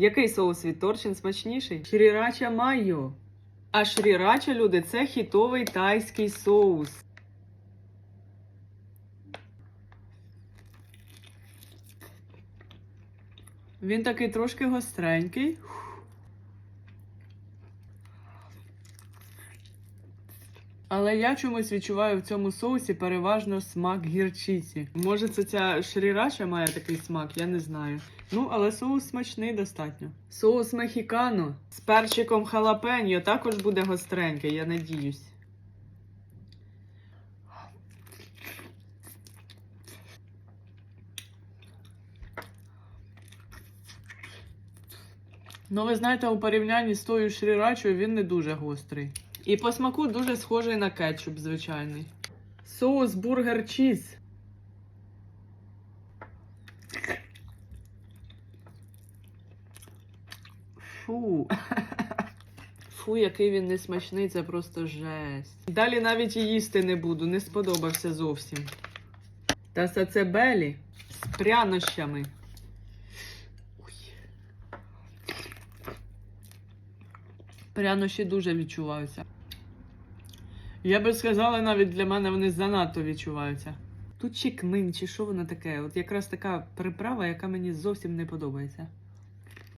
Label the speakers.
Speaker 1: Який соус від торчин смачніший? Шрірача майо. А шрірача, люди, це хітовий тайський соус. Він такий трошки гостренький. Але я чомусь відчуваю в цьому соусі переважно смак гірчиці. Може, це ця шрірача має такий смак, я не знаю. Ну, але соус смачний достатньо. Соус мехікано з перчиком халапеньо також буде гостренький, я надіюсь. Ну, ви знаєте, у порівнянні з тою шрірачою він не дуже гострий. І по смаку дуже схожий на кетчуп звичайний. Соус бургер чіз. Фу. Фу, який він несмачний, це просто жесть. Далі навіть і їсти не буду, не сподобався зовсім. Та сацебелі з прянощами. Прянощі дуже відчуваються. Я би сказала, навіть для мене вони занадто відчуваються. Тут чи кмин, чи що воно таке? От якраз така приправа, яка мені зовсім не подобається.